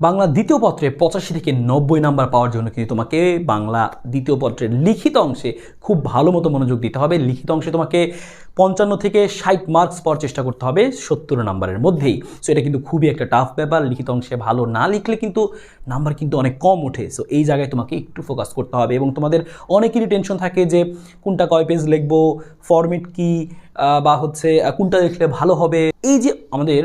বাংলা দ্বিতীয় পত্রে পঁচাশি থেকে নব্বই নাম্বার পাওয়ার জন্য কিন্তু তোমাকে বাংলা দ্বিতীয় পত্রের লিখিত অংশে খুব ভালো মতো মনোযোগ দিতে হবে। লিখিত অংশে তোমাকে পঞ্চান্ন থেকে ষাট মার্কস পাওয়ার চেষ্টা করতে হবে সত্তর নাম্বারের মধ্যেই। সো এটা কিন্তু খুবই একটা টাফ ব্যাপার। লিখিত অংশে ভালো না লিখলে কিন্তু নাম্বার কিন্তু অনেক কম ওঠে। সো এই জায়গায় তোমাকে একটু ফোকাস করতে হবে এবং তোমাদের অনেকেরই টেনশন থাকে যে, কোনটা কয় পেজ লিখব ফরম্যাট কি বা হচ্ছে কোনটা লিখলে ভালো হবে? এই যে আমাদের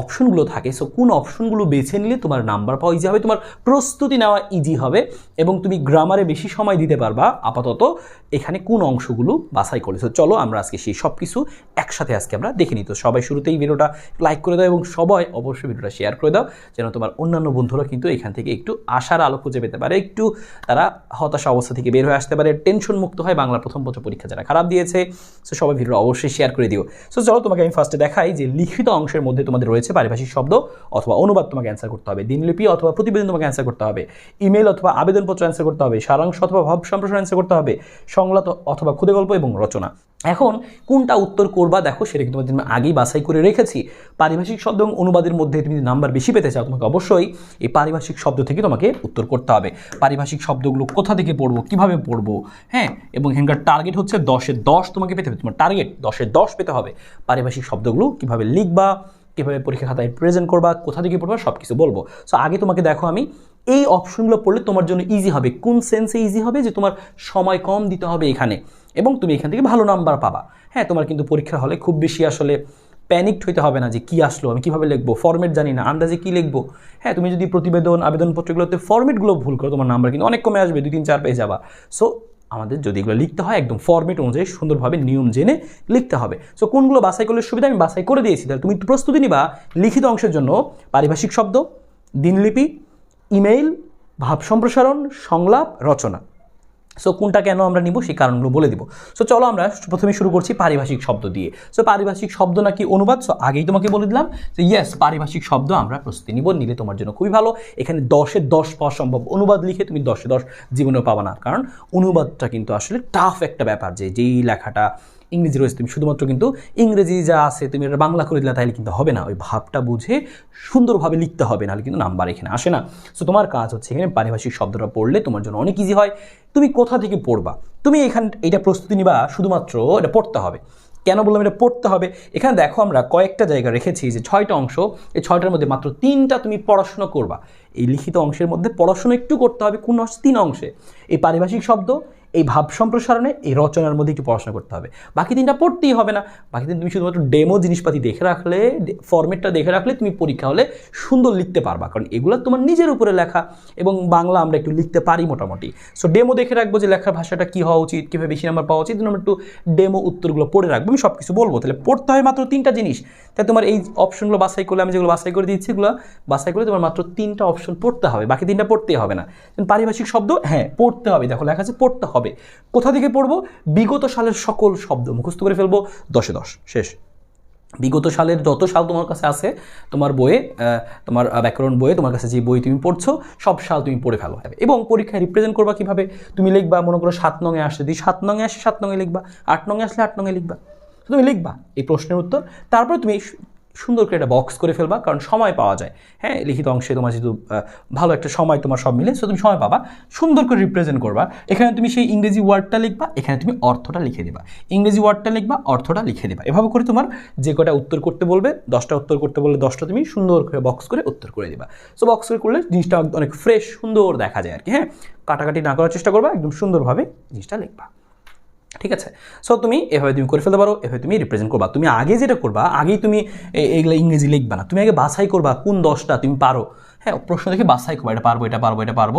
অপশনগুলো থাকে সো কোন অপশনগুলো বেছে নিলে তোমার নাম্বার পাওয়া ইজি হবে, তোমার প্রস্তুতি নেওয়া ইজি হবে এবং তুমি গ্রামারে বেশি সময় দিতে পারবা। আপাতত এখানে কোন অংশগুলো বাছাই করে সো চলো আমরা আজকে সেই সব কিছু একসাথে আজকে আমরা দেখে নিই। তো সবাই শুরুতেই ভিডিওটা লাইক করে দাও এবং সবাই অবশ্যই ভিডিওটা শেয়ার করে দাও যেন তোমার অন্যান্য বন্ধুরা কিন্তু এখান থেকে একটু আশার আলো খুঁজে পেতে পারে, একটু তারা হতাশা অবস্থা থেকে বের হয়ে আসতে পারে টেনশন মুক্ত হয়, বাংলা প্রথম বছর পরীক্ষা যারা খারাপ দিয়েছে সো সবাই ভিডিও অবশ্যই শেয়ার করে দিও। সো চলো তোমাকে আমি ফার্স্টে দেখাই যে লিখিত অংশের মধ্যে তোমাদের রয়েছে পারিভাষিক শব্দ অথবা অনুবাদ তোমাকে অ্যান্সার করতে হবে, দিনলিপি অথবা প্রতিবেদন তোমাকে অ্যান্সার করতে হবে ইমেল অথবা আবেদনপত্র অ্যান্সার করতে হবে, সারাংশ অথবা ভাব সম্প্রসারণ অ্যান্সার করতে হবে, সংলাপ অথবা ক্ষুদে গল্প এবং রচনা। এখন কোনটা উত্তর করবা? দেখো, সেটা কিন্তু আমি আগেই বাছাই করে রেখেছি। পারিভাষিক শব্দ এবং অনুবাদের মধ্যে তুমি নাম্বার বেশি পেতে চাও, তোমাকে অবশ্যই এই পারিভাষিক শব্দ থেকে তোমাকে উত্তর করতে হবে। পারিভাষিক শব্দগুলো কোথা থেকে পড়ব, কীভাবে পড়ব হ্যাঁ? এবং এখানকার টার্গেট হচ্ছে দশে দশ তোমাকে পেতে হবে। তোমার টার্গেট দশে দশ পেতে হবে। পারিভাষিক শব্দগুলো কীভাবে লিখবা, কীভাবে পরীক্ষা খাতায় প্রেজেন্ট করবা, কোথা থেকে পড়বা সব কিছু বলব। সো আগে তোমাকে দেখো আমি এই অপশনগুলো পড়লে তোমার জন্য ইজি হবে। কোন সেন্সে ইজি হবে? যে তোমার সময় কম দিতে হবে এখানে। এবং তুমি এখান থেকে ভালো নাম্বার পাবা। হ্যাঁ তোমার কিন্তু পরীক্ষার হলে খুব বেশি আসলে প্যানিকড হইতে হবে না যে কি আসলো, আমি কীভাবে লিখব? ফর্মেট জানি না, আন্দাজে কি লিখব? হ্যাঁ তুমি যদি প্রতিবেদন, আবেদনপত্রগুলোতে ফর্মেটগুলো ভুল করো, তোমার নাম্বার কিন্তু অনেক কমে আসবে, দুই, তিন, চার পেয়ে যাবা। সো আমাদের যদি এগুলো লিখতে হয়, একদম ফর্মেট অনুযায়ী সুন্দরভাবে নিয়ম জেনে লিখতে হবে। সো কোনগুলো বাছাই করলে সুবিধা? আমি বাছাই করে দিয়েছি। তাহলে তুমি প্রস্তুতি নিবা লিখিত অংশের জন্য। পারিভাষিক শব্দ, দিনলিপি ইমেইল, ভাব সম্প্রসারণ, সংলাপ, রচনা। সো কোনটা কেন আমরা নিব সেই কারণগুলো বলে দিব। সো চলো আমরা প্রথমে শুরু করছি পারিভাষিক শব্দ দিয়ে। সো পারিভাষিক শব্দ নাকি অনুবাদ? সো আগেই তোমাকে বলে দিলাম যে ইয়েস পারিভাষিক শব্দ আমরা প্রস্তুতি নিব, নিলে তোমার জন্য খুবই ভালো। এখানে দশে দশ পাওয়া সম্ভব। অনুবাদ লিখে তুমি দশে দশ জীবনেও পাবা না। কারণ, অনুবাদটা কিন্তু আসলে টাফ একটা ব্যাপার যে, যেই লেখাটা ইংরেজি রয়েছে, তুমি শুধুমাত্র কিন্তু ইংরেজি যা আছে তুমি এটা বাংলা করে দিলে, তাহলে কিন্তু হবে না। ওই ভাবটা বুঝে সুন্দরভাবে লিখতে হবে, নাহলে কিন্তু নাম্বার এখানে আসে না। সো তোমার কাজ হচ্ছে এখানে পারিভাষিক শব্দটা পড়লে তোমার জন্য অনেক ইজি হয়। তুমি কোথা থেকে পড়বা? তুমি এখান, এটা প্রস্তুতি নিবা, শুধুমাত্র এটা পড়তে হবে। কেন বললাম এটা পড়তে হবে? এখানে দেখো আমরা কয়েকটা জায়গা রেখেছি, যে ছয়টা অংশ, এই ছয়টার মধ্যে মাত্র তিনটা তুমি পড়াশোনা করবা। এই লিখিত অংশের মধ্যে পড়াশোনা একটু করতে হবে, কোন তিন অংশে। এই পারিভাষিক শব্দ এই ভাব সম্প্রসারণে এই রচনার মধ্যে একটু পড়াশোনা করতে হবে। বাকি তিনটা পড়তেই হবে না। বাকি তিন তুমি শুধুমাত্র ডেমো জিনিসপাতি দেখে রাখলে ফর্মেটটা দেখে রাখলে তুমি পরীক্ষা হলে সুন্দর লিখতে পারবা। কারণ এগুলো তোমার নিজের উপরে লেখা এবং বাংলা আমরা একটু লিখতে পারি মোটামুটি। সো ডেমো দেখে রাখব যে লেখার ভাষাটা কী হওয়া উচিত, কীভাবে বেশি নাম্বার পাওয়া উচিত, আমরা একটু ডেমো উত্তরগুলো পড়ে রাখব। আমি সব কিছু বলব। তাহলে পড়তে হয় মাত্র তিনটা জিনিস। তাই তোমার এই অপশনগুলো বাছাই করলে, আমি যেগুলো বাছাই করে দিচ্ছি এগুলো বাছাই করে তোমার মাত্র তিনটা অপশন পড়তে হবে। বাকি তিনটা পড়তেই হবে না। পারিভাষিক শব্দ হ্যাঁ পড়তে হবে। দেখো লেখা আছে, পড়তে হবে। কোথা থেকে পড়ব? বিগত সালের সকল শব্দ মুখস্থ করে ফেলব। দশে দশ, শেষ। বিগত সালের যত সাল তোমার কাছে আছে, তোমার বইয়ে তোমার ব্যাকরণ বইয়ে তোমার কাছে যে বই তুমি পড়ছো, সব সাল তুমি পড়ে ফেলো। এবং পরীক্ষায় রিপ্রেজেন্ট করবা কীভাবে? তুমি লিখবা, মনে করো সাত নঙে আসছে যদি সাত নঙে আসে, সাত নঙে লিখবা। আট নঙে আসলে আট নঙে লিখবা। তুমি লিখবা এই প্রশ্নের উত্তর। তারপরে তুমি সুন্দর করে একটা বক্স করে ফেলবা, কারণ সময় পাওয়া যায়। হ্যাঁ লিখিত অংশে তোমার যেহেতু ভালো একটা সময় তোমার সব মিলে সো তুমি সময় পাবা। সুন্দর করে রিপ্রেজেন্ট করবা। এখানে তুমি সেই ইংরেজি ওয়ার্ডটা লিখবা, এখানে তুমি অর্থটা লিখে দেবা। ইংরেজি ওয়ার্ডটা লিখবা, অর্থটা লিখে দেবা। এভাবে করে তোমার যে কটা উত্তর করতে বলবে, দশটা উত্তর করতে বললে দশটা তুমি সুন্দর করে বক্স করে উত্তর করে দেবা। সো বক্স করে করলে জিনিসটা অনেক ফ্রেশ সুন্দর দেখা যায় আর কি হ্যাঁ? কাটাকাটি না করার চেষ্টা করবা, একদম সুন্দরভাবে জিনিসটা লিখবা। ঠিক আছে? সো তুমি এভাবে তুমি করে ফেলতে পারো, এভাবে তুমি রিপ্রেজেন্ট করবা। তুমি আগে যেটা করবা, আগেই তুমি এগুলো ইংরেজি লিখবা না। তুমি আগে বাছাই করবা কোন দশটা তুমি পারো। হ্যাঁ প্রশ্ন দেখে বাছাই করবা, এটা পারব এটা পারব এটা পারব।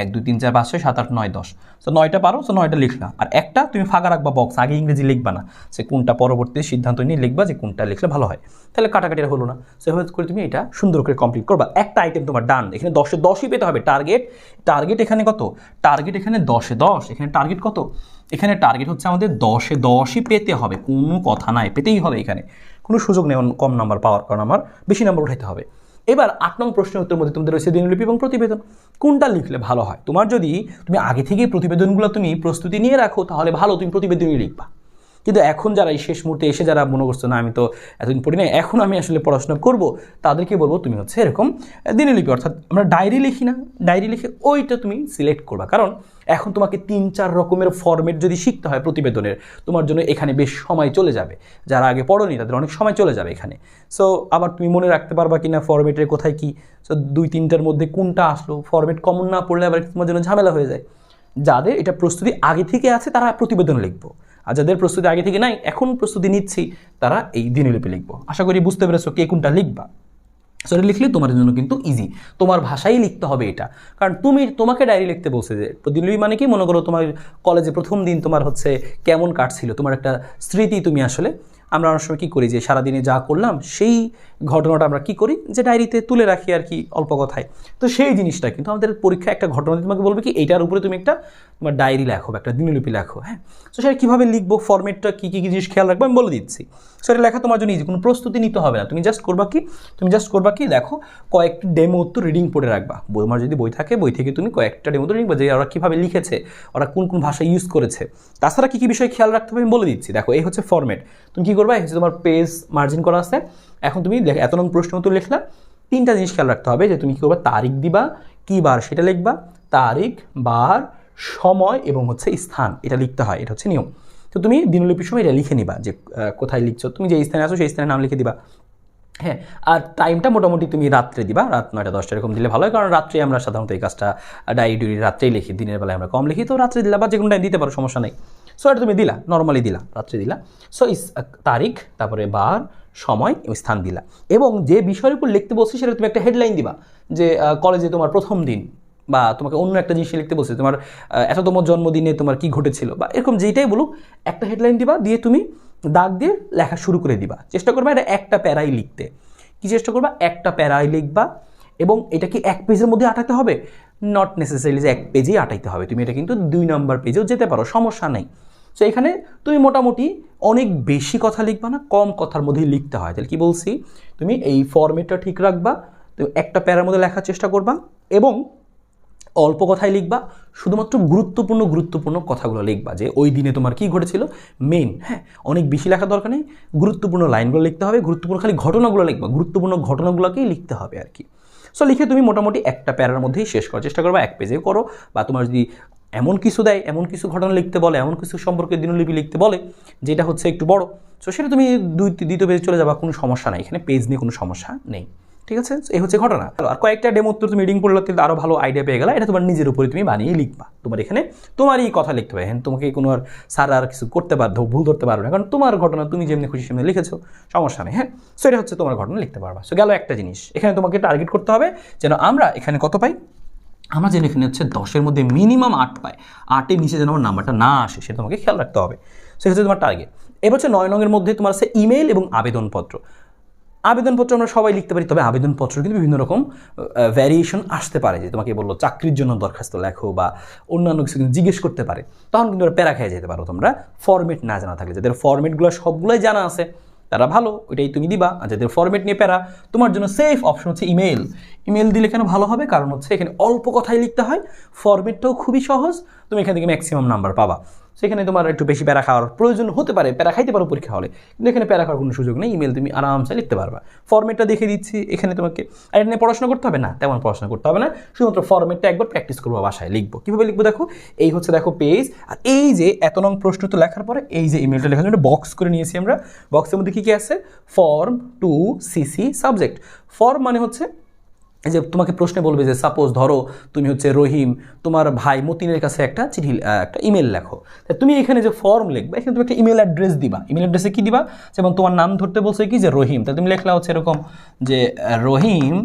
এক, দুই, তিন, চার, পাঁচ, ছয়, সাত, আট, নয়, দশ। সো নয়টা পারো সো নয়টা লিখলা। আর একটা তুমি ফাঁকা রাখবা বক্স আগে ইংরেজি লিখবা না। সে কোনটা পরবর্তী সিদ্ধান্ত নিয়ে লিখবা যে কোনটা লিখলে ভালো হয়। তাহলে কাটাকাটিটা হলো না। সেভাবে করে তুমি এটা সুন্দর করে কমপ্লিট করবা। একটা আইটেম তোমার ডান এখানে দশে দশই পেতে হবে। টার্গেট টার্গেট এখানে কত? টার্গেট এখানে দশে দশ। এখানে টার্গেট কত? এখানে টার্গেট হচ্ছে আমাদের দশে দশই পেতে হবে, কোনো কথা নাই, পেতেই হবে এখানে। কোনো সুযোগ নেই কম নাম্বার পাওয়ার, কারণ আমার বেশি নাম্বার উঠাইতে হবে। এবার আট নং প্রশ্নের উত্তর মধ্যে তোমাদের রয়েছে দিনলিপি এবং প্রতিবেদন। কোনটা লিখলে ভালো হয়? তোমার যদি, তুমি আগে থেকেই প্রতিবেদনগুলো তুমি প্রস্তুতি নিয়ে রাখো, তাহলে ভালো, তুমি প্রতিবেদনই লিখবা। কিন্তু এখন যারা এই শেষ মুহূর্তে এসে যারা মনে করছ, না, আমি তো এতদিন পড়ি না এখন আমি আসলে পড়াশোনা করব তাদেরকে বলব তুমি হচ্ছে এরকম দিনলিপি। অর্থাৎ আমরা ডায়েরি লিখি না ডায়েরি লিখে ওইটা তুমি সিলেক্ট করবা। কারণ এখন তোমাকে তিন, চার রকমের ফরম্যাট যদি শিখতে হয় প্রতিবেদনের, তোমার জন্য এখানে বেশ সময় চলে যাবে। যারা আগে পড়োনি, তাদের অনেক সময় চলে যাবে এখানে। সো আবার তুমি মনে রাখতে পারবা কিনা ফরম্যাটের কোথায় কি? সো দুই, তিনটার মধ্যে কোনটা আসলো? ফরম্যাট কমন না পড়লে আবার তোমার জন্য ঝামেলা হয়ে যায়। যাদের এটা প্রস্তুতি আগে থেকে আছে, তারা প্রতিবেদন লিখব। আর যাদের প্রস্তুতি আগে থেকে নাই, এখন প্রস্তুতি নিচ্ছি, তারা এই দিনলিপি লিখব। আশা করি বুঝতে পেরেছ কে কোনটা লিখবা। সো লিখলে তোমার জন্য কিন্তু ইজি তোমার ভাষাই লিখতে হবে এটা। কারণ তুমি, তোমাকে ডায়েরি লিখতে বলছে যে দিল্লি মানে কি, মনে করো তোমার কলেজে প্রথম দিন তোমার হচ্ছে কেমন কাটছিল, তোমার একটা স্মৃতি তুমি আসলে আমরা অনেক সময় কী করি যে সারাদিনে যা করলাম, সেই ঘটনাটা আমরা কি করি? যে ডায়েরিতে তুলে রাখি আর কি অল্প কথায়। তো সেই জিনিসটা কিন্তু আমাদের পরীক্ষা একটা ঘটনা তোমাকে বলবে কি এইটার উপরে তুমি একটা তোমার ডায়েরি লেখো একটা দিনলিপি লেখো হ্যাঁ? তো সেটা কীভাবে লিখব ফর্মেটটা কী কী জিনিস খেয়াল রাখব আমি বলে দিচ্ছি। সেটা লেখা তোমার জন্য ইজি কোনো প্রস্তুতি নিতে হবে না। তুমি জাস্ট করবা কি, তুমি জাস্ট করবা কি, দেখো কয়েকটি ডেমো তো রিডিং পড়ে রাখবা। বই আমার যদি বই থাকে, বই থেকে তুমি কয়েকটা ডেমো উত্তর রিডিং যে ওরা কীভাবে লিখেছে, ওরা কোন কোন ভাষা ইউজ করেছে। তাছাড়া কী কী বিষয় খেয়াল রাখতে হবে আমি বলে দিচ্ছি। দেখো এই হচ্ছে ফর্মেট তুমি কী করবা? এই তোমার পেজ মার্জিন করা আছে। এখন তুমি এত নং প্রশ্ন উত্তর লিখলা। তিনটা জিনিস খেয়াল রাখতে হবে যে তুমি কী করবা? তারিখ দিবা, কী বার সেটা লিখবা, তারিখ, বার, সময় এবং হচ্ছে স্থান। এটা লিখতে হয়, এটা হচ্ছে নিয়ম। তো তুমি দিনলিপির সময় এটা লিখে নিবা যে কোথায় লিখছো? তুমি যে স্থানে আছো সেই স্থানের নাম লিখে দিবা। হ্যাঁ আর টাইমটা মোটামুটি তুমি রাত্রে দিবা। রাত নয়টা, দশটা এরকম দিলে ভালো হয়। কারণ রাত্রে আমরা সাধারণত এই কাজটা ডায়েরি ডুরি রাত্রেই লিখি। দিনের বেলায় আমরা কম লিখি। তো রাত্রে দিলে বা যে কোনো টাইম দিতে পারো, সমস্যা নেই। সো এটা তুমি দিলা নর্মালি দিলা, রাত্রে দিলা। সো তারিখ, তারপরে বার, সময় এবং স্থান দিলা। এবং যে বিষয়ের উপর লিখতে বলছি, সেটা তুমি একটা হেডলাইন দিবা, যে কলেজে তোমার প্রথম দিন বা তোমাকে অন্য একটা জিনিস লিখতে বলছে, তোমার এততম জন্মদিনে তোমার কি ঘটেছিল? বা এরকম যেইটাই বলুক, একটা হেডলাইন দিবা, দিয়ে তুমি দাগ দিয়ে লেখা শুরু করে দিবা। চেষ্টা করবা এটা একটা প্যারাই লিখতে। কি চেষ্টা করবা? একটা প্যারাই লিখবা এবং এটা কি এক পেজের মধ্যে আটাতে হবে? নট নেসেসারিলি যে এক পেজেই আটাইতে হবে। তুমি এটা কিন্তু দুই নাম্বার পেজেও যেতে পারো, সমস্যা নেই। সো এখানে তুমি মোটামুটি অনেক বেশি কথা লিখবা না, কম কথার মধ্যেই লিখতে হয়। তাহলে কি বলছি? তুমি এই ফরম্যাটটা ঠিক রাখবা তুমি একটা প্যারার মধ্যে লেখার চেষ্টা করবা এবং অল্প কথাই লিখবা, শুধুমাত্র গুরুত্বপূর্ণ গুরুত্বপূর্ণ কথাগুলো লিখবা যে ওই দিনে তোমার কি ঘটেছিল? মেন হ্যাঁ অনেক বেশি লেখার দরকার নেই, গুরুত্বপূর্ণ লাইনগুলো লিখতে হবে, গুরুত্বপূর্ণ খালি ঘটনাগুলো লিখবা, গুরুত্বপূর্ণ ঘটনাগুলোকেই লিখতে হবে আর কি। সো লিখে তুমি মোটামুটি একটা প্যারার মধ্যেই শেষ করার চেষ্টা করবা, এক পেজে করো বা তোমার যদি এমন কিছু দেয়, এমন কিছু ঘটনা লিখতে বলে, এমন কিছু সম্পর্কে দিনলিপি লিখতে বলে, যেটা হচ্ছে একটু বড়। সো সেটা তুমি দুই, দ্বিতীয় পেজে চলে যাবা, কোনো সমস্যা নাই। এখানে পেজ নিয়ে কোনো সমস্যা নেই। ঠিক আছে? এই হচ্ছে ঘটনা। আর কয়েকটা ডেমো উত্তর তুমি রিডিং পড়লে কিন্তু আরও ভালো আইডিয়া পেয়ে গেলে। এটা তোমার নিজের উপরে তুমি বানিয়ে লিখবা। তোমার এখানে তোমারই কথা লিখতে হবে। হ্যাঁ তোমাকে কোনো আর স্যার আর কিছু করতে পার ভুল ধরতে পারবে না। কারণ তোমার ঘটনা তুমি যেমনি খুশি সেমনি লিখেছো, সমস্যা নেই হ্যাঁ? সো এটা হচ্ছে তোমার ঘটনা লিখতে পারবা। সো গেল একটা জিনিস। এখানে তোমাকে টার্গেট করতে হবে যেন আমরা এখানে কত পাই? আমরা যেন এখানে হচ্ছে দশের মধ্যে মিনিমাম আট পাই আটের নিচে যেন আমার নাম্বারটা না আসে, সেটা তোমাকে খেয়াল রাখতে হবে। সেটা হচ্ছে তোমার টার্গেট এবার হচ্ছে নয় নঙের মধ্যে তোমার আছে ইমেল এবং আবেদনপত্র। আবেদনপত্র আমরা সবাই লিখতে পারি, তবে আবেদনপত্র কিন্তু বিভিন্ন রকম ভ্যারিয়েশন আসতে পারে। যে তোমাকে বলল চাকরির জন্য দরখাস্ত লেখো বা অন্যান্য কিছু কিন্তু জিজ্ঞেস করতে পারে। তখন কিন্তু প্যারা খেয়ে যেতে পারো তোমরা। ফরম্যাট না জানা থাকলে। যাদের ফরম্যাটগুলো সবগুলোই জানা আছে তারা ভালো, ওইটাই তুমি দিবা। আর যাদের ফরম্যাট নিয়ে প্যারা, তোমার জন্য সেফ অপশন হচ্ছে ইমেল ইমেল দিলে কেন ভালো হবে? কারণ হচ্ছে এখানে অল্প কথাই লিখতে হয়। ফরম্যাটটাও খুবই সহজ। তুমি এখান থেকে ম্যাক্সিমাম নাম্বার পাবা। সেখানে তোমার একটু বেশি প্যারা খাওয়ার প্রয়োজন হতে পারে, প্যারা খাইতে পারো পরীক্ষা হলে। কিন্তু এখানে প্যারা খাওয়ার কোনো সুযোগ নেই ইমেল তুমি আরামসে লিখতে পারবা। ফরম্যাটটা দেখে দিচ্ছি এখানে তোমাকে। আর এটা নিয়ে পড়াশোনা করতে হবে না, তেমন পড়াশোনা করতে হবে না। শুধুমাত্র ফরম্যাটটা একবার প্র্যাকটিস করব, বাসায় লিখব। কীভাবে লিখব দেখো? এই হচ্ছে দেখো পেজ আর এই যে এত নং প্রশ্ন তো লেখার পরে এই যে ইমেলটা লেখার জন্য বক্স করে নিয়েছি আমরা। বক্সের মধ্যে কী কী আছে? From to CC subject from মানে হচ্ছে যে তোমাকে প্রশ্নে বলবে যে, সাপোজ ধরো তুমি হচ্ছে রহিম, তোমার ভাই মতিনের কাছে একটা চিঠি একটা ইমেল লেখো। তুমি এখানে যে ফর্ম লিখবে, এখানে তুমি একটা ইমেল অ্যাড্রেস দিবা। ইমেল অ্যাড্রেসে কী দিবা? যেমন তোমার নাম ধরতে বলছে কি? যে রহিম। তা তুমি লেখলা হচ্ছে এরকম যে Rahim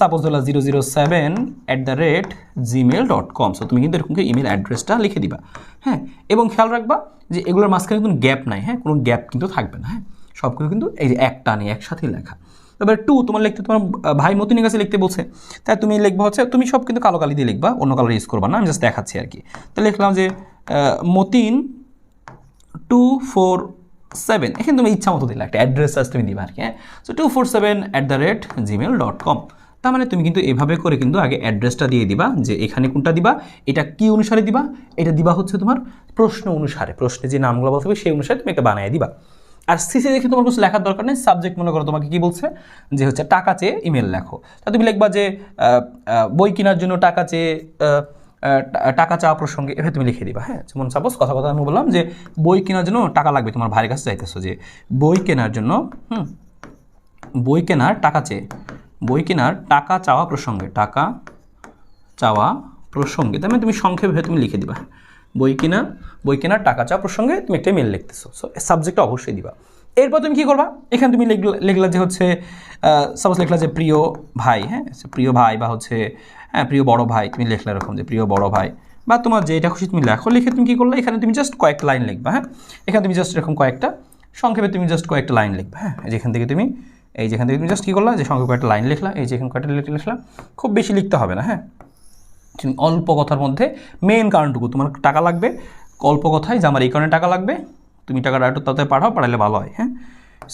suppose Dharla zero zero seven at the rate Gmail dot com so তুমি কিন্তু এরকম ইমেল অ্যাড্রেসটা লিখে দিবা। হ্যাঁ? এবং খেয়াল রাখবা যে এগুলোর মাঝখানে কোনো গ্যাপ নাই হ্যাঁ? কোনো গ্যাপ কিন্তু থাকবে না হ্যাঁ? সবগুলো কিন্তু এই যে একটা নেই, একসাথেই লেখা। এবার টু তোমার লিখতে, তোমার ভাই মতিনের কাছে লিখতে বলছে তাই তুমি লিখবা হচ্ছে, তুমি সব কিন্তু কালো কালি দিয়ে লিখবা, অন্য কালার ইউজ করবা না, আমি জাস্ট দেখাচ্ছি আর কি তো লিখলাম যে মতিন টু ফোর সেভেন এখানে তুমি ইচ্ছা মতো দিলে একটা অ্যাড্রেস আজ তুমি দিবা আর কি হ্যাঁ? So two four seven at the rate Gmail dot com তার মানে তুমি কিন্তু এভাবে করে কিন্তু আগে অ্যাড্রেসটা দিয়ে দিবা, যে এখানে কোনটা দিবা, এটা কি অনুসারে দিবা, এটা দিবা হচ্ছে তোমার প্রশ্ন অনুসারে, প্রশ্নে যে নামগুলো বলতে হবে সেই অনুসারে তুমি একটা বানিয়ে দিবা। আর সিসি দেখে তোমার কিছু লেখার দরকার নেই সাবজেক্ট মনে করো তোমাকে কি বলছে? যে হচ্ছে টাকা চেয়ে ইমেল লেখো। তা তুমি লিখবা যে বই কেনার জন্য টাকা চেয়ে টাকা চাওয়া প্রসঙ্গে এভাবে তুমি লিখে দিবা হ্যাঁ? যেমন সাপোজ কথা কথা আমি বললাম যে, বই কেনার জন্য টাকা লাগবে, তোমার ভাইয়ের কাছে চাইতেছো যে, বই কেনার জন্য, হুম, বই কেনার টাকা চেয়ে, বই কেনার টাকা চাওয়া প্রসঙ্গে, টাকা চাওয়া প্রসঙ্গে, তার মানে তুমি সংক্ষেপে তুমি লিখে দিবা। বই কেনা, বই কেনার টাকা চাওয়া প্রসঙ্গে তুমি একটা মেল লিখতেছো। সো সাবজেক্টটা অবশ্যই দিবা। এরপর তুমি কী করবা? এখানে তুমি লিখলা যে হচ্ছে সাপোজ লিখলা যে প্রিয় ভাই হ্যাঁ? প্রিয় ভাই বা হচ্ছে হ্যাঁ প্রিয় বড় ভাই, তুমি লিখলে এরকম যে প্রিয় বড় ভাই। বা তোমার যেটা খুশি তুমি লেখো, লিখে তুমি কী করলে? এখানে তুমি জাস্ট কয়েকটা লাইন লিখবা হ্যাঁ? এখানে তুমি জাস্ট এরকম কয়েকটা, সংক্ষেপে তুমি জাস্ট কয়েকটা লাইন লিখবা হ্যাঁ? যেখান থেকে তুমি, এই যেখান থেকে তুমি জাস্ট কী করলা? যে সংক্ষেপে কয়েকটা লাইন লিখলা, এই যেখানে কয়েকটা লিখলা, খুব বেশি লিখতে হবে না হ্যাঁ? অল্প কথার মধ্যে মেন কারণটুকু, তোমার টাকা লাগবে, অল্প কথায় যে আমার এই কারণে টাকা লাগবে, তুমি টাকাটা একটু তাতে পাঠাও, পাঠালে ভালো হয় হ্যাঁ?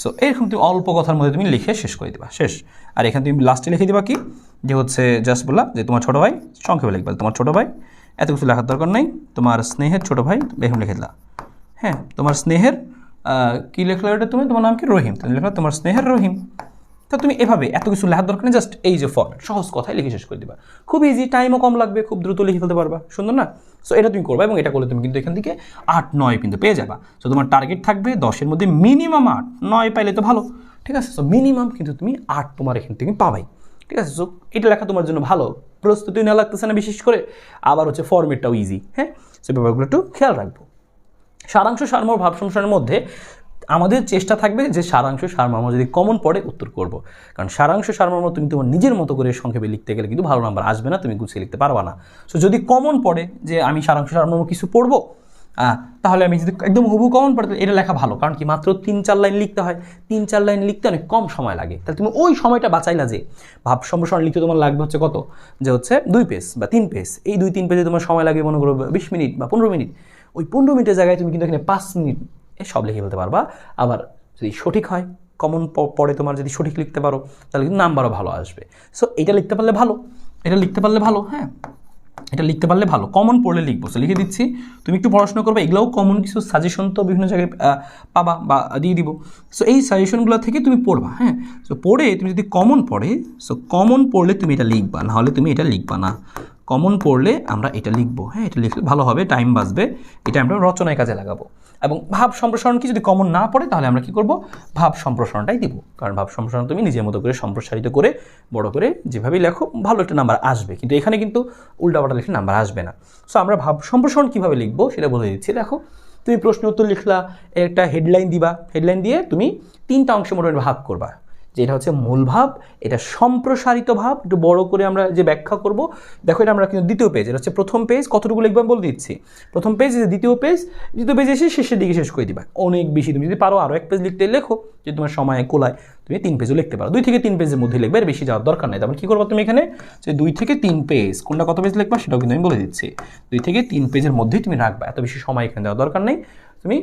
সো এরকম তুমি অল্প কথার মধ্যে তুমি লিখে শেষ করে দিবা, শেষ। আর এখানে তুমি লাস্টে লিখে দিবা কি? যে হচ্ছে জাস্ট বললা যে তোমার ছোটো ভাই সংক্ষেপে লিখবা, তোমার ছোটো ভাই এত কিছু লেখার দরকার নেই, তোমার স্নেহের ছোটো ভাই এরকম লিখে দিলা হ্যাঁ? তোমার স্নেহের কী কি লেখলা ওটা তুমি? তোমার নাম কি? রহিম। তুমি লেখলা তোমার স্নেহের রহিম। তো তুমি এভাবে এত কিছু লেখার দরকার নেই জাস্ট এই যে ফর্মেট সহজ কথায় লিখে শেষ করে দিবা। খুব ইজি টাইমও কম লাগবে, খুব দ্রুত লিখে ফেলতে পারবা, সুন্দর না? সো এটা তুমি করবা এবং এটা করলে তুমি কিন্তু এখান থেকে আট, নয় কিন্তু পেয়ে যাবা। সো তোমার টার্গেট থাকবে দশের মধ্যে মিনিমাম আট, নয় পাইলে তো ভালো, ঠিক আছে? সো মিনিমাম কিন্তু তুমি আট তোমার এখান থেকে পাবাই, ঠিক আছে? সো এটা লেখা তোমার জন্য ভালো, প্রস্তুতি নেওয়া লাগতেছে না বিশেষ করে, আবার হচ্ছে ফর্মেটটাও ইজি হ্যাঁ? সে ব্যাপারগুলো একটু খেয়াল রাখব। সারাংশ সারমর্ম ভাব সংসারের মধ্যে আমাদের চেষ্টা থাকবে যে সারাংশ সারমর্ম যদি কমন পড়ে, উত্তর করব। কারণ সারাংশ সারমর্ম তুমি তোমার নিজের মতো করে সংক্ষেপে লিখতে গেলে কিন্তু ভালো নাম্বার আসবে না, তুমি গুছিয়ে লিখতে পারবা না। সো যদি কমন পড়ে যে আমি সারাংশ সারমর্ম কিছু পড়ব তাহলে আমি যদি একদম হুবু কমন পড়ে এটা লেখা ভালো। কারণ কি মাত্র তিন চার লাইন লিখতে হয়। তিন চার লাইন লিখতে অনেক কম সময় লাগে। তাহলে তুমি ওই সময়টা বাঁচাইলা যে, ভাব সম্প্রসারণ লিখতে তোমার লাগবে হচ্ছে কত? যে হচ্ছে দুই পেজ বা তিন পেজ এই দুই তিন পেজে তোমার সময় লাগে, মনে করো বিশ মিনিট বা পনেরো মিনিট। ওই পনেরো মিনিটের জায়গায় তুমি কিন্তু এখানে পাঁচ মিনিট সব লিখে ফেলতে পারবা। আবার যদি সঠিক হয় কমন পড়ে তোমার যদি সঠিক লিখতে পারো, তাহলে কিন্তু নাম্বারও ভালো আসবে। সো এটা লিখতে পারলে ভালো। এটা লিখতে পারলে ভালো হ্যাঁ। এটা লিখতে পারলে ভালো। কমন পড়লে লিখব। সো লিখে দিচ্ছি। তুমি একটু পড়াশোনা করবে, এগুলোও কমন কিছু সাজেশন তো বিভিন্ন জায়গায় পাবা বা দিয়ে দিব। সো এই সাজেশনগুলো থেকে তুমি পড়বা হ্যাঁ। সো পড়ে তুমি যদি কমন পড়ে সো কমন পড়লে তুমি এটা লিখবা, নাহলে তুমি এটা লিখবা না। কমন পড়লে আমরা এটা লিখব হ্যাঁ। এটা লিখলে ভালো হবে টাইম বাঁচবে। এটা আমরা রচনায় কাজে লাগাবো। এবং ভাব সম্প্রসারণ কি যদি কমন না পড়ে, তাহলে আমরা কি করব? ভাব সম্প্রসারণটাই দিব। কারণ ভাব সম্প্রসারণ তুমি নিজের মতো করে সম্প্রসারিত করে, বড় করে যেভাবেই লেখো, ভালো একটা নাম্বার আসবে। কিন্তু এখানে কিন্তু উল্টাপাল্টা লিখলে নাম্বার আসবে না। সো আমরা ভাব সম্প্রসারণ কীভাবে লিখব সেটা বলে দিচ্ছি। দেখো, তুমি প্রশ্ন উত্তর লিখলা, একটা হেডলাইন দিবা। হেডলাইন দিয়ে তুমি তিনটা অংশে মোটামুটি ভাগ করবা। যে এটা হচ্ছে মূল ভাব, এটা সম্প্রসারিত ভাব, একটু বড় করে আমরা যে ব্যাখ্যা করব, দেখো এটা আমরা কিন্তু দ্বিতীয় পেজ এটা হচ্ছে প্রথম পেজ কতটুকু লিখবে আমি বলে দিচ্ছি। প্রথম পেজ দ্বিতীয় পেজ দ্বিতীয় পেজ এসে শেষের দিকে শেষ করে দিবা। অনেক বেশি, তুমি যদি পারো আরও এক পেজ লিখতে লেখো যদি তোমার সময় কোলায়, তুমি তিন পেজও লিখতে পারো। দুই থেকে তিন পেজের মধ্যে লিখবে, আর বেশি যাওয়ার দরকার নেই। তারপর কী করব তুমি এখানে? যে দুই থেকে তিন পেজ কোনটা কত পেজ লিখবা সেটাও কিন্তু আমি বলে দিচ্ছি। দুই থেকে তিন পেজের মধ্যেই তুমি রাখবা, এত বেশি সময় এখানে দেওয়ার দরকার নেই। তুমি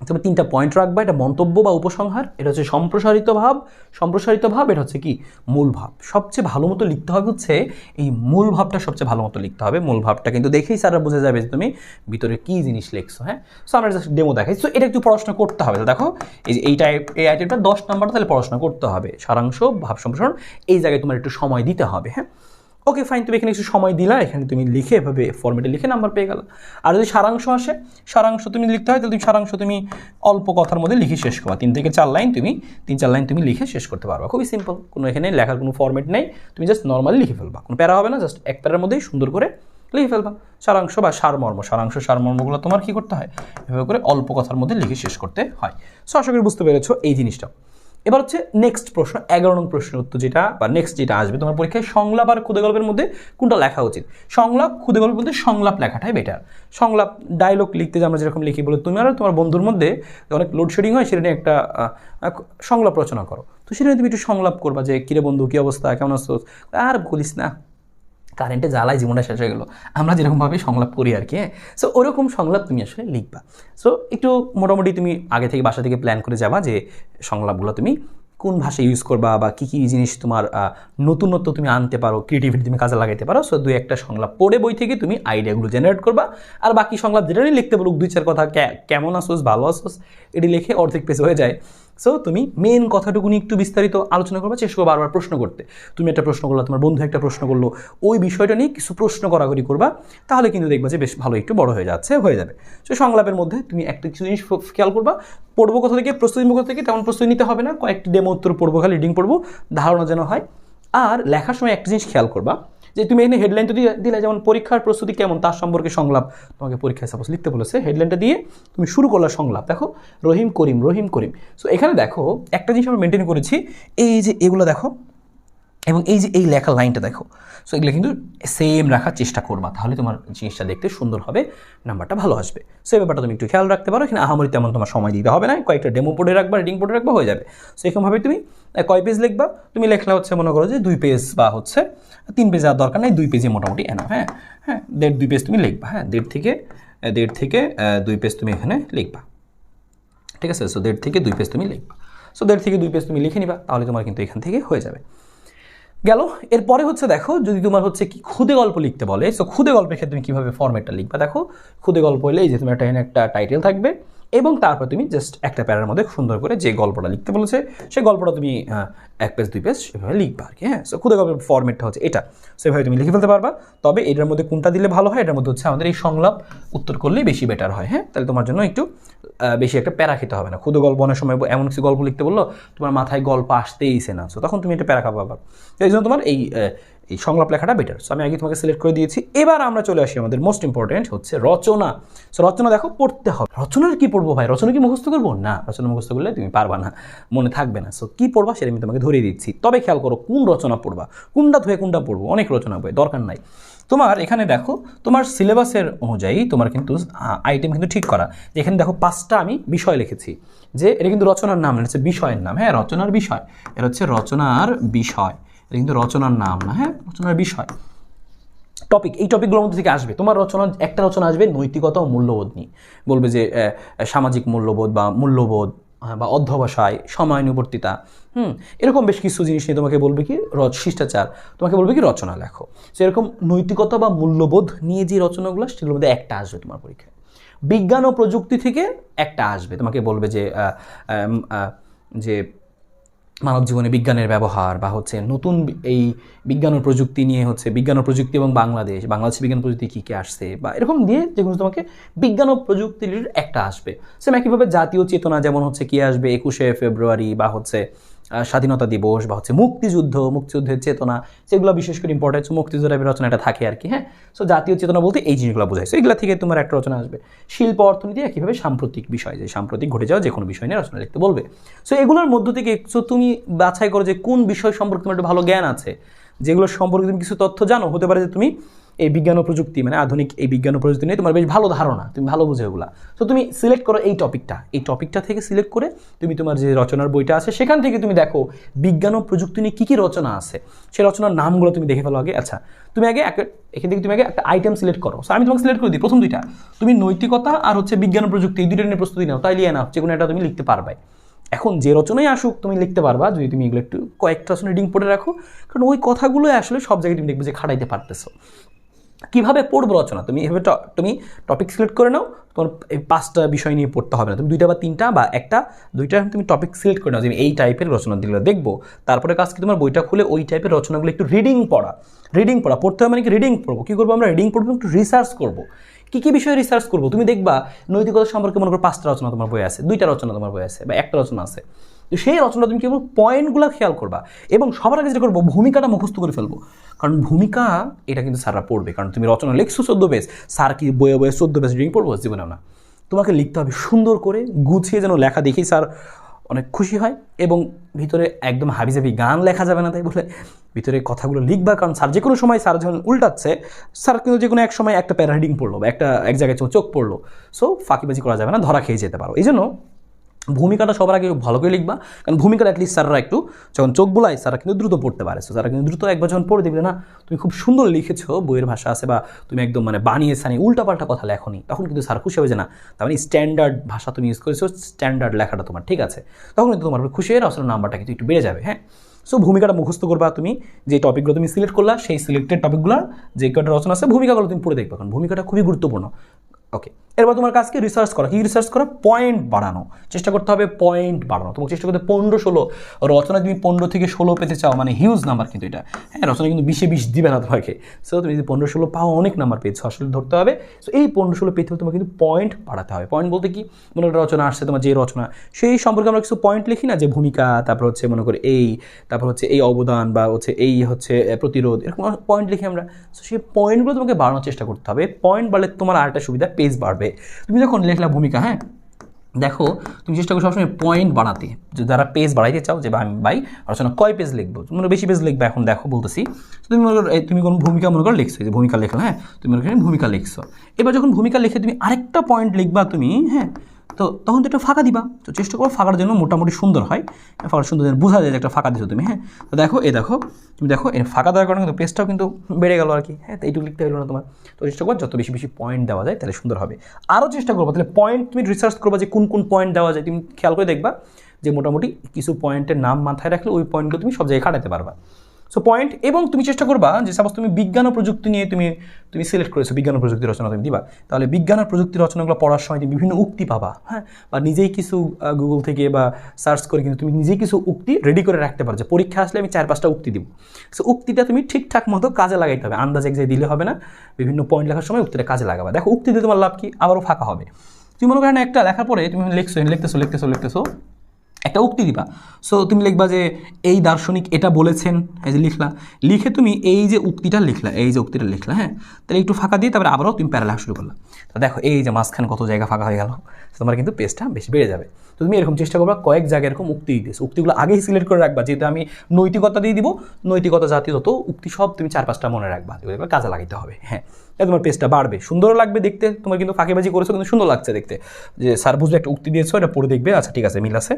তবে তিনটা পয়েন্ট রাখবা, এটা মন্তব্য বা উপসংহার, এটা হচ্ছে সম্প্রসারিত ভাব সম্প্রসারিত ভাব, এটা হচ্ছে কি? মূল ভাব। সবচেয়ে ভালো মতো লিখতে হবে হচ্ছে এই মূল ভাবটা সবচেয়ে ভালো মতো লিখতে হবে। মূল ভাবটা কিন্তু দেখেই স্যাররা বোঝা যাবে যে তুমি ভিতরে কী জিনিস লিখছো হ্যাঁ? সো আমরা জাস্ট ডেমো দেখাই। সো এটা একটু পড়াশোনা করতে হবে। দেখো, এই যে এই টাইপ এই আইটেমটা দশ নাম্বারটা তাহলে পড়াশোনা করতে হবে। সারাংশ, ভাব সম্প্রসারণ, এই জায়গায় তোমার একটু সময় দিতে হবে হ্যাঁ? ওকে ফাইন তুমি এখানে কিছু সময় দিলা, এখানে তুমি লিখে এভাবে ফর্মেটে লিখে নাম্বার পেয়ে গেল। আর যদি সারাংশ আসে, সারাংশ তুমি লিখতে হয়, তাহলে তুমি সারাংশ তুমি অল্প কথার মধ্যে লিখে শেষ করবা। তিন থেকে চার লাইন তুমি, তিন চার লাইন তুমি লিখে শেষ করতে পারবা। খুবই সিম্পল কোনো এখানে লেখার কোনো ফর্মেট নেই, তুমি জাস্ট নর্মালি লিখে ফেলবা। কোনো প্যারা হবে না জাস্ট এক প্যারার মধ্যেই সুন্দর করে লিখে ফেলবা। সারাংশ বা সারমর্ম, সারাংশ, সারমর্মগুলো তোমার কি করতে হয়? এভাবে করে অল্প কথার মধ্যে লিখে শেষ করতে হয়। সো আশা করি বুঝতে পেরেছ এই জিনিসটা। এবার হচ্ছে নেক্সট প্রশ্ন, এগারো নং প্রশ্নের উত্তর যেটা বা নেক্সট যেটা আসবে, তোমার পরীক্ষায় সংলাপ আর ক্ষুদে গল্পের মধ্যে কোনটা লেখা উচিত? সংলাপ ক্ষুদে গল্পের মধ্যে সংলাপ লেখাটাই বেটার সংলাপ ডায়লগ লিখতে যে আমরা যেরকম লিখি বলে, তুমি আর তোমার বন্ধুর মধ্যে অনেক লোডশেডিং হয়, সেটা নিয়ে একটা সংলাপ রচনা করো। তো সেটা নিয়ে তুমি একটু সংলাপ করবা যে, কিরে বন্ধু, কী অবস্থা? কেমন আছো? আর বলিস না। কারেন্টে জ্বালায় জীবনটা শেষ হয়ে গেলো। আমরা যেরকমভাবে সংলাপ করি আর কি হ্যাঁ? সো ওরকম সংলাপ তুমি আসলে লিখবা। সো একটু মোটামুটি তুমি আগে থেকে বাসা থেকে প্ল্যান করে যাবা যে সংলাপগুলো তুমি কোন ভাষা ইউজ করবা বা কী কী জিনিস তোমার নতুনত্ব তুমি আনতে পারো ক্রিয়েটিভিটি তুমি কাজে লাগাইতে পারো। সো দুই একটা সংলাপ পড়ে বই থেকে তুমি আইডিয়াগুলো জেনারেট করবা। আর বাকি সংলাপ যেটা লিখতে পারো দুই চার কথা কেমন আসোস ভালো আসোস এটি লিখে অর্ধেক পেজ হয়ে যায়। সো তুমি মেন কথাটুকু নিয়ে একটু বিস্তারিত আলোচনা করবা, চেষ্টা করবা বারবার প্রশ্ন করতে। তুমি একটা প্রশ্ন করল, তোমার বন্ধু একটা প্রশ্ন করল, ওই বিষয়টা নিয়ে কিছু প্রশ্ন করাকরি করবা, তাহলে কিন্তু দেখবা যে বেশ ভালো একটু বড় হয়ে যাচ্ছে, হয়ে যাবে। সো সংলাপের মধ্যে তুমি একটা কিছু জিনিস খেয়াল করবা, পড়ব কোথা থেকে, প্রস্তুতি কোথা থেকে, তেমন প্রস্তুতি নিতে হবে না, কয়েকটি ডেমো উত্তর পড়ব, খালি রিডিং পড়ব, ধারণা যেন হয়। আর লেখার সময় একটা জিনিস খেয়াল করবা যে তুমি এখানে হেডলাইন তো দিলে, যেমন পরীক্ষার প্রস্তুতি কেমন, তার সম্পর্কে সংলাপ। তোমাকে পরীক্ষায় সাপোজ লিখতে বলেছে হেডলাইনটা দিয়ে তুমি শুরু করলা সংলাপ। দেখো, রহিম করিম রহিম করিম। সো এখানে দেখো, একটা জিনিস আমরা মেনটেন করেছি, এই যে এগুলো দেখো, এবং এই যে এই লেখা লাইনটা দেখো সো এগুলো কিন্তু সেম রাখার চেষ্টা করবা। তাহলে তোমার জিনিসটা দেখতে সুন্দর হবে নাম্বারটা ভালো আসবে। সো এই ব্যাপারটা তুমি একটু খেয়াল রাখতে পারো, এখানে আহামরি তেমন তোমার সময় দিতে হবে না, কয়েকটা ডেমো পড়ে রাখবা রিডিং পড়ে রাখবা, হয়ে যাবে। সো এরকমভাবে তুমি কয় পেজ লিখবা? তুমি লেখলা হচ্ছে, মনে করো যে দুই পেজ বা হচ্ছে তিন পেজ আর দরকার নেই, দুই পেজে মোটামুটি এনা হ্যাঁ? হ্যাঁ দেড়, দুই পেজ তুমি লিখবা হ্যাঁ? দেড় থেকে দেড় থেকে দুই পেজ তুমি এখানে লিখবা। ঠিক আছে? সো দেড় থেকে দুই পেজ তুমি লিখবা। সো দেড় থেকে দুই পেজ তুমি লিখে নিবা, তাহলে তোমার কিন্তু এখান থেকে হয়ে যাবে। গেল, এরপরে হচ্ছে দেখো, যদি তোমার হচ্ছে কি খুদে গল্প লিখতে বলে সো খুদে গল্পের ক্ষেত্রে তুমি কীভাবে ফর্মেটটা লিখবা? দেখো, খুদে গল্প হলে এই যে তোমার একটা একটা টাইটেল থাকবে এবং তারপর তুমি জাস্ট একটা প্যারার মধ্যে সুন্দর করে যে গল্পটা লিখতে বলেছে, সেই গল্পটা তুমি এক পেজ দুই পেজ সেভাবে লিখবা আর কি হ্যাঁ? সো খুদে গল্পের ফর্মেটটা হচ্ছে এটা। সেভাবে তুমি লিখে ফেলতে পারবা। তবে এটার মধ্যে কোনটা দিলে ভালো হয়, এটার মধ্যে হচ্ছে আমাদের এই সংলাপ, উত্তর করলেই বেশি বেটার হয় হ্যাঁ? তাহলে তোমার জন্য একটু বেশি একটা প্যারা খেতে হবে না। ক্ষুদ্র গল্প অনেক সময় এমন কিছু গল্প লিখতে বলল, তোমার মাথায় গল্প আসতেইছে না। সো তখন তুমি এটা প্যারা খাব আবার। এই জন্য তোমার এই এই সংলাপ লেখাটা বেটার সো আমি আগে তোমাকে সিলেক্ট করে দিয়েছি। এবার আমরা চলে আসি আমাদের মোস্ট ইম্পর্টেন্ট হচ্ছে রচনা। সো রচনা দেখো, পড়তে হবে। রচনার কি পড়ব ভাই? রচনা কি মুখস্থ করব? না, রচনা মুখস্থ করলে তুমি পারবা না, মনে থাকবে না। সো কি পড়বা সেটা আমি তোমাকে ধরিয়ে দিচ্ছি। তবে খেয়াল করো, কোন রচনা পড়বা? কোনটা ধুয়ে কোনটা পড়ব? অনেক রচনা বই দরকার নাই। তোমার এখানে দেখো, তোমার সিলেবাসের অনুযায়ী তোমার কিন্তু আইটেম কিন্তু ঠিক করা। এখানে দেখো পাঁচটা আমি বিষয় লিখেছি। যে, এটা কিন্তু রচনার নাম হচ্ছে বিষয়ের নাম। হ্যাঁ রচনার বিষয়। এটা হচ্ছে রচনার বিষয়। এটা কিন্তু রচনার নাম না হ্যাঁ? রচনার বিষয়। টপিক এই টপিকগুলোর মধ্যে থেকে আসবে। তোমার রচনা একটা রচনা আসবে নৈতিকতা ও মূল্যবোধ নিয়ে। বলবে যে সামাজিক মূল্যবোধ বা মূল্যবোধ আহ, বা অধ্যবসায় সময়ানুবর্তিতা হুম? এরকম বেশ কিছু জিনিস নিয়ে তোমাকে বলবে কি শিষ্টাচার। তোমাকে বলবে কি রচনা লেখো। সেরকম নৈতিকতা বা মূল্যবোধ নিয়ে যে রচনাগুলো সেগুলোর মধ্যে একটা আসবে তোমার পরীক্ষায়। বিজ্ঞান ও প্রযুক্তি থেকে একটা আসবে। তোমাকে বলবে যে যে মানব জীবনে বিজ্ঞানের ব্যবহার বা হচ্ছে নতুন এই বিজ্ঞান ও প্রযুক্তি নিয়ে হচ্ছে বিজ্ঞান ও প্রযুক্তি এবং বাংলাদেশ বাংলাদেশ বিজ্ঞান প্রযুক্তি কী কী আসছে বা এরকম দিয়ে যেগুলো তোমাকে বিজ্ঞান ও প্রযুক্তির একটা আসবে। সেম একইভাবে জাতীয় চেতনা যেমন হচ্ছে কী আসবে, একুশে ফেব্রুয়ারি বা হচ্ছে স্বাধীনতা দিবস বা হচ্ছে মুক্তিযুদ্ধ, মুক্তিযুদ্ধের চেতনা, সেগুলো বিশেষ করে ইম্পর্টেন্ট মুক্তিযুদ্ধ টাইপের রচনাটা থাকে আর কি হ্যাঁ? সো জাতীয় চেতনা বলতে এই জিনিসগুলো বোঝায়। সো এগুলো থেকে তোমার একটা রচনা আসবে। শিল্প, অর্থনীতি একইভাবে সাম্প্রতিক বিষয়, যে সাম্প্রতিক ঘটে যাওয়া যে কোনো বিষয় নিয়ে রচনা লিখতে বলবে। সো এগুলোর মধ্য থেকে সো তুমি বাছাই করো যে কোন বিষয় সম্পর্কে তোমার একটা ভালো জ্ঞান আছে, যেগুলো সম্পর্কে তুমি কিছু তথ্য জানো। হতে পারে যে তুমি এই বিজ্ঞান ও প্রযুক্তি মানে আধুনিক এই বিজ্ঞান ও প্রযুক্তি নিয়ে তোমার বেশ ভালো ধারণা, তুমি ভালো বুঝে ওগুলা তো তুমি সিলেক্ট করো এই টপিকটা এই টপিকটা থেকে সিলেক্ট করে তুমি তোমার যে রচনার বইটা আছে, সেখান থেকে তুমি দেখো বিজ্ঞান ও প্রযুক্তি নিয়ে কী কী রচনা আছে। সেই রচনার নামগুলো তুমি দেখে ফেলো আগে। আচ্ছা তুমি আগে এখান থেকে তুমি আগে একটা আইটেম সিলেক্ট করো। আমি তোমাকে সিলেক্ট করে দিই প্রথম দুইটা। তুমি নৈতিকতা আর হচ্ছে বিজ্ঞান ও প্রযুক্তি, এই দুইটা নিয়ে প্রস্তুতি নাও তাই লিয়ে নাও যে কোনো একটা তুমি লিখতে পারবে। এখন যে রচনাই আসুক, তুমি লিখতে পারবা, যদি তুমি এগুলো একটু কয়েকটা রচনা রিডিং পড়ে রাখো, কারণ ওই কথাগুলোই আসলে সব জায়গায় তুমি দেখবে যে খাটাইতে পারতেছো। কীভাবে পড়ব রচনা? তুমি এভাবে তুমি টপিক সিলেক্ট করে নাও, তোমার এই পাঁচটা বিষয় নিয়ে পড়তে হবে না। তুমি দুইটা বা তিনটা বা একটা, দুইটা তুমি টপিক সিলেক্ট করে নাও। যে এই টাইপের রচনা রচনাগুলো দেখব, তারপরে কাজ কি? তোমার বইটা খুলে ওই টাইপের রচনাগুলো একটু রিডিং পড়া। রিডিং পড়া, পড়তে হবে মানে কি? রিডিং পড়ব। কী করব আমরা? রিডিং পড়ব, একটু রিসার্চ করব। কী কী বিষয়ে রিসার্চ করব? তুমি দেখবা নৈতিকতা সম্পর্কে মনে করো পাঁচটা রচনা তোমার বই আছে, দুইটা রচনা তোমার বই আছে বা একটা রচনা আছে। তো সেই রচনা তুমি কেবল পয়েন্টগুলো খেয়াল করবা এবং সবার আগে যেটা করব, ভূমিকাটা মুখস্থ করে ফেলব। কারণ ভূমিকা, এটা কিন্তু স্যাররা পড়বে। কারণ তুমি রচনা লিখছো চোদ্দ পেজ স্যার কি বয়ে বয়ে চোদ্দ পেজ রিডিং পড়ব? জীবনে না। তোমাকে লিখতে হবে সুন্দর করে, গুছিয়ে যেন লেখা দেখেই স্যার অনেক খুশি হয় এবং ভিতরে একদম হাবিজাবি গান লেখা যাবে না তাই বলে ভিতরে কথাগুলো লিখবা। কারণ স্যার যে কোনো সময় স্যার যখন উল্টাচ্ছে, স্যার কিন্তু যে কোনো এক সময় একটা প্যারা রিডিং পড়ল বা একটা এক জায়গায় চোখ পড়ল। সো ফাঁকিবাজি করা যাবে না, ধরা খেয়ে যেতে পারো। এই জন্য ভূমিকাটা সবার আগে ভালো করে লিখবা, কারণ ভূমিকাটা অ্যাটলিস্ট স্যাররা একটু যখন চোখ বুলায়, স্যাররা কিন্তু দ্রুত পড়তে পারে। সো স্যাররা কিন্তু দ্রুত একবার যখন পড়ে দেখবে না, তুমি খুব সুন্দর লিখেছো, বইয়ের ভাষা আছে বা তুমি একদম মানে বানিয়ে সানিয়ে উল্টাপাল্টা কথা লেখনি। তখন কিন্তু স্যার খুশি হবে যে, না, তার মানে স্ট্যান্ডার্ড ভাষা তুমি ইউজ করেছ স্ট্যান্ডার্ড লেখাটা তোমার, ঠিক আছে? তখন কিন্তু তোমার খুশি হয়ে আসলে নাম্বারটা কিন্তু একটু বেড়ে যাবে হ্যাঁ? সো ভূমিকাটা মুখস্থ করবা তুমি, যে টপিকগুলো তুমি সিলেক্ট করলা, সেই সিলেক্টেড টপিকগুলো যে কটা রচনা আছে, ভূমিকাগুলো তুমি পড়ে দেখবে, কারণ ভূমিকাটা খুবই গুরুত্বপূর্ণ। ওকে এরপর তোমার কাজকে রিসার্চ করা। কি রিসার্চ করা? পয়েন্ট বাড়ানো। চেষ্টা করতে হবে পয়েন্ট বাড়ানো। তোমাকে চেষ্টা করতে পনেরো ষোলো। রচনা তুমি পনেরো থেকে ষোলো পেতে চাও মানে হিউজ নাম্বার কিন্তু এটা। হ্যাঁ রচনা কিন্তু বিশে বিশ দিবে না তোমাকে। সো তুমি যদি পনেরো ষোলো পাও, অনেক নাম্বার পেয়েছ, আসলে ধরতে হবে। সো এই পনেরো ষোলো পেতে হলে তোমাকে কিন্তু পয়েন্ট বাড়াতে হবে। পয়েন্ট বলতে কি? মনে একটা রচনা আসছে, তোমার যে রচনা, সেই সম্পর্কে আমরা কিছু পয়েন্ট লিখি না, যে ভূমিকা, তারপর হচ্ছে মনে করে এই, তারপর হচ্ছে এই অবদান, বা হচ্ছে এই হচ্ছে প্রতিরোধ, এরকম পয়েন্ট লিখি আমরা। সো সেই পয়েন্টগুলো তোমাকে বাড়ানোর চেষ্টা করতে হবে। পয়েন্ট বাড়লে তোমার আরেকটা সুবিধা পেজ বাড়বে। তুমি যখন লেখলা ভূমিকা হ্যাঁ? দেখো, তুমি চেষ্টা করো সবসময় পয়েন্ট বাড়াতে। যে যারা পেজ বাড়াইতে চাও, যে আমি ভাই রচনা কয় পেজ লিখব? তুমি বেশি পেজ লিখবে এখন, দেখো, বলতেছি। তুমি মনে করো তুমি কোনো ভূমিকা মনে করো লিখছো? যে ভূমিকা লেখো হ্যাঁ? তুমি মনে করো ভূমিকা লিখছো। এবার যখন ভূমিকা লিখে তুমি আরেকটা পয়েন্ট লিখবা তুমি হ্যাঁ? তো তখন তো একটা ফাঁকা দিবা। তো চেষ্টা করো ফাঁকার জন্য মোটামুটি সুন্দর হয়। ফাঁকা সুন্দর বোঝা যায় যে একটা ফাঁকা দিছো তুমি হ্যাঁ? তো দেখো এ দেখো, তুমি দেখো এর ফাঁকা দেওয়ার কারণে কিন্তু পেজটাও কিন্তু বেড়ে গেল আর কি হ্যাঁ? তো এইটুকু লিখতে হলো না তোমার। তো চেষ্টা করো, যত বেশি বেশি পয়েন্ট দেওয়া যায়, তাহলে সুন্দর হবে। আরও চেষ্টা করব, তাহলে পয়েন্ট তুমি রিসার্চ করবা যে কোন কোন পয়েন্ট দেওয়া যায়। তুমি খেয়াল করে দেখবা যে মোটামুটি কিছু পয়েন্টের নাম মাথায় রাখলে ওই পয়েন্টগুলো তুমি সব জায়গায় খাটাতে পারবা। সো পয়েন্ট এবং তুমি চেষ্টা করবা যে সাপোজ তুমি বিজ্ঞান ও প্রযুক্তি নিয়ে তুমি তুমি সিলেক্ট করেছ, বিজ্ঞান ও প্রযুক্তি রচনা তুমি দিবা, তাহলে বিজ্ঞান আর প্রযুক্তি রচনাগুলো পড়ার সময় তুমি বিভিন্ন উক্তি পাবা হ্যাঁ? বা নিজেই কিছু গুগল থেকে বা সার্চ করে কিন্তু তুমি নিজেই কিছু উক্তি রেডি করে রাখতে পারো যে পরীক্ষা আসলে আমি চার পাঁচটা উক্তি দিব। সো উক্তিটা তুমি ঠিকঠাক মতো কাজে লাগাইতে হবে, আন্দাজ এক দিলে হবে না, বিভিন্ন পয়েন্ট লেখার সময় উক্তিটা কাজে লাগাবা। দেখো, উক্তি দিয়ে তোমার লাভ কি? আবারও ফাঁকা হবে। তুমি মনে করেন একটা লেখার পরে তুমি লিখছো, লিখতেছো লিখতেছো লিখতেছো একটা উক্তি দিবা। সো তুমি লিখবা যে, এই দার্শনিক এটা বলেছেন। এই যে লিখলা। লিখে তুমি এই যে উক্তিটা লিখলা, এই যে উক্তিটা লিখলা হ্যাঁ? তাহলে একটু ফাঁকা দিয়ে তারপরে আবারও তুমি প্যারালেখা শুরু করলা। তো দেখো, এই যে মাঝখানে কত জায়গা ফাঁকা হয়ে গেল, তোমার কিন্তু পেজটা বেশি বেড়ে যাবে। তো তুমি এরকম চেষ্টা করবা, কয়েক জায়গায় এরকম উক্তি দিতেছো উক্তিগুলো আগেই সিলেক্ট করে রাখবা, যেহেতু আমি নৈতিকতা দিয়ে দিব, নৈতিকতা জাতীয় তত উক্তি সব তুমি চার পাঁচটা মনে রাখবা এবার কাজে লাগাইতে হবে হ্যাঁ? তাহলে তোমার পেজটা বাড়বে। সুন্দরও লাগবে দেখতে, তোমার কিন্তু ফাঁকিবাজি করেছ, কিন্তু সুন্দর লাগছে দেখতে। যে, স্যার বুঝবে একটা উক্তি দিয়েছ, এটা পড়ে দেখবে আচ্ছা ঠিক আছে, মিল আছে।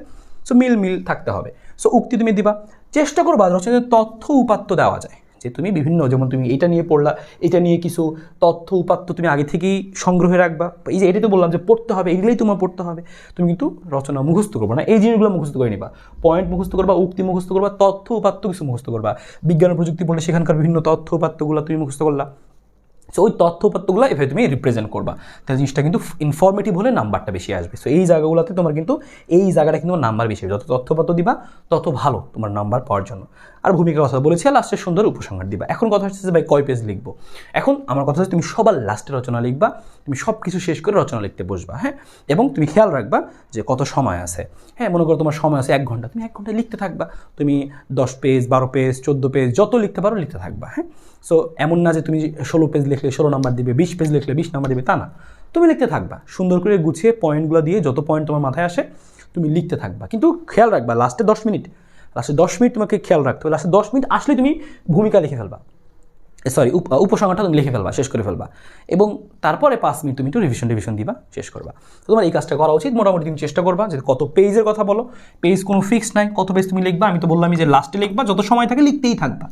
সো মিল মিল থাকতে হবে। সো উক্তি তুমি দিবা। চেষ্টা করবা রচনায় তথ্য উপাত্ত দেওয়া যায়। যে তুমি বিভিন্ন, যেমন তুমি এটা নিয়ে পড়লা, এটা নিয়ে কিছু তথ্য উপাত্ত তুমি আগে থেকেই সংগ্রহে রাখবা। এই যে এটাই তো বললাম যে পড়তে হবে, এগুলোই তোমার পড়তে হবে। তুমি কিন্তু রচনা মুখস্থ করবা না, এই জিনিসগুলো মুখস্থ করে নিবা। পয়েন্ট মুখস্থ করবা, উক্তি মুখস্থ করবা, তথ্য উপাত্ত কিছু মুখস্থ করবা। বিজ্ঞান প্রযুক্তি পড়লে সেখানকার বিভিন্ন তথ্য উপাত্তগুলো তুমি মুখস্থ করলা। সো ওই তথ্য উপাত্তগুলো এভাবে তুমি রিপ্রেজেন্ট করবা। তাহলে জিনিসটা কিন্তু ইনফর্মেটিভ হলে নাম্বারটা বেশি আসবে। সো এই জায়গাগুলোতে তোমার কিন্তু, এই জায়গাটা কিন্তু নাম্বার বেশি যত তথ্যপত্র দিবা, তত ভালো তোমার নাম্বার পাওয়ার জন্য। আর ভূমিকার কথা বলেছি লাস্টে সুন্দর উপসংহার দিবা। এখন কথা হচ্ছে যে ভাই কয় পেজ লিখব? এখন আমার কথা হচ্ছে তুমি সবার লাস্টে রচনা লিখবা, তুমি সব কিছু শেষ করে রচনা লিখতে বসবা হ্যাঁ? এবং তুমি খেয়াল রাখবা যে কত সময় আছে হ্যাঁ? মনে করো তোমার সময় আছে এক ঘণ্টা, তুমি এক ঘন্টায় লিখতে থাকবা। তুমি দশ পেজ বারো পেজ চোদ্দ পেজ যত লিখতে পারো লিখতে থাকবা হ্যাঁ? সো এমন না যে তুমি ষোলো পেজ লিখলে ষোলো নাম্বার দিবে, বিশ পেজ লিখলে বিশ নাম্বার দিবে, তা না। তুমি লিখতে থাকবা, সুন্দর করে গুছিয়ে পয়েন্টগুলো দিয়ে যত পয়েন্ট তোমার মাথায় আসে, তুমি লিখতে থাকবা। কিন্তু খেয়াল রাখবা লাস্টে দশ মিনিট লাস্টে দশ মিনিট তোমাকে খেয়াল রাখতে হবে। লাস্টে দশ মিনিট আসলে তুমি ভূমিকা লিখে ফেলবা। সরি উপসংহারটা তুমি লিখে ফেলবা, শেষ করে ফেলবা। এবং তারপরে পাঁচ মিনিট তুমি একটু রিভিশন রিভিশন দিবা, শেষ করবা। তো তোমার এই কাজটা করা উচিত। মোটামুটি তুমি চেষ্টা করবা যে কত পেজের কথা বলো। পেজ কোনো ফিক্স নাই, কত পেজ তুমি লিখবা? আমি তো বললামই যে লাস্টে লিখবা, যত সময় থাকে লিখতেই থাকবা।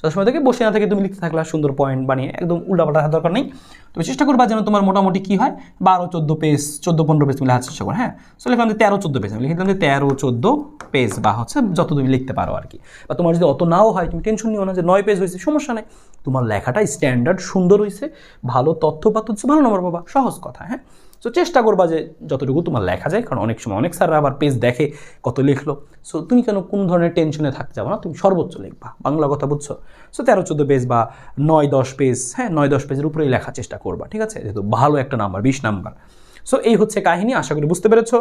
যত সময় থেকে বসে না থেকে তুমি লিখতে থাকলা সুন্দর পয়েন্ট বানিয়ে একদম উল্টাপাল্টা হাত দরকার নেই। তুমি চেষ্টা করবা যেন তোমার মোটামুটি কী হয়, বারো, চোদ্দ পেজ চোদ্দ, পনেরো পেজ তুমি লেখার চেষ্টা করো হ্যাঁ? সো লিখলাম যে তেরো, চোদ্দ পেজ আমি লিখলাম যে তেরো, চোদ্দ পেজ বা হচ্ছে যত তুমি লিখতে পারো আর কি। বা তোমার যদি অত নাও হয়, তুমি টেনশন নিও না যে নয় পেজ হয়েছে, সমস্যা নেই। তোমার লেখাটা স্ট্যান্ডার্ড সুন্দর হয়েছে ভালো তথ্য হচ্ছে ভালো নম্বর পাবা, সহজ কথা হ্যাঁ? সো চেষ্টা করবা যে যতটুকু তোমার লেখা যায়, কারণ অনেক সময় অনেক স্যাররা আবার পেজ দেখে কত লিখলো। সো তুমি কেন কোন ধরনের টেনশনে থাকতে যাব না? তুমি সর্বোচ্চ লিখবা, বাংলা কথা বুঝছ? সো তেরো চোদ্দ পেজ বা নয় দশ পেজ হ্যাঁ নয় দশ পেজের উপরেই লেখার চেষ্টা করবা, ঠিক আছে? যেহেতু ভালো একটা নাম্বার বিশ নাম্বার সো এই হচ্ছে কাহিনী, আশা করি বুঝতে পেরেছ।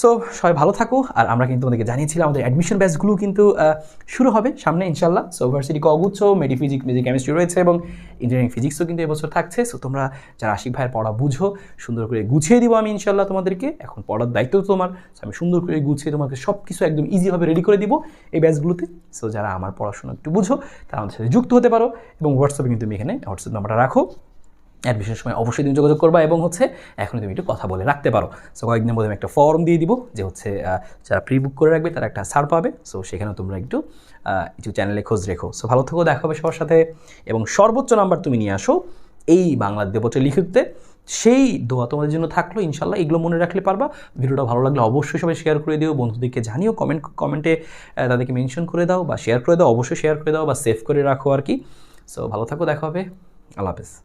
সো সবাই ভালো থাকো আর আমরা কিন্তু তোমাদেরকে জানিয়েছিলাম আমাদের অ্যাডমিশন ব্যাচগুলো কিন্তু শুরু হবে সামনে ইনশাল্লাহ সো ভার্সিটি কগুচ্ছ মেডি ফিজিক্স মেজি কেমিস্ট্রি রয়েছে এবং ইঞ্জিনিয়ারিং ফিজিক্সও কিন্তু এবছর থাকছে। সো তোমরা যারা আশিক ভাইয়ের পড়া বুঝো সুন্দর করে গুছিয়ে দিব আমি ইনশাল্লাহ তোমাদেরকে। এখন পড়ার দায়িত্ব তোমার। So, আমি সুন্দর করে গুছিয়ে তোমাকে সব কিছু একদম ইজিভাবে রেডি করে দিব এই ব্যাচগুলোতে সো যারা আমার পড়াশোনা একটু বুঝো তারা আমাদের সাথে যুক্ত হতে পারো এবং হোয়াটসঅ্যাপে কিন্তু তুমি এখানে হোয়াটসঅ্যাপ নাম্বারটা রাখো। অ্যাডমিশনের সময় অবশ্যই তুমি যোগাযোগ করবা এবং হচ্ছে এখনই তুমি একটু কথা বলে রাখতে পারো। সো কয়েকদিনের মধ্যে আমি একটা ফর্ম দিয়ে দিব যে হচ্ছে যারা প্রি বুক করে রাখবে তারা একটা ছাড় পাবে। সো সেখানেও তোমরা একটু একটু চ্যানেলে খোঁজ রেখো। সো ভালো থেকো, দেখা হবে সবার সাথে। এবং সর্বোচ্চ নাম্বার তুমি নিয়ে আসো এই বাংলা দেবচে লিখিতে সেই দোয়া তোমাদের জন্য থাকল ইনশাল্লাহ এগুলো মনে রাখলে পারবা। ভিডিওটা ভালো লাগলে অবশ্যই সবাই শেয়ার করে দিও, বন্ধুদেরকে জানিও কমেন্ট কমেন্টে তাদেরকে মেনশন করে দাও বা শেয়ার করে দাও, অবশ্যই শেয়ার করে দাও বা সেভ করে রাখো আর কি। সো ভালো থাকো, দেখা হবে। আল্লাহ হাফেজ।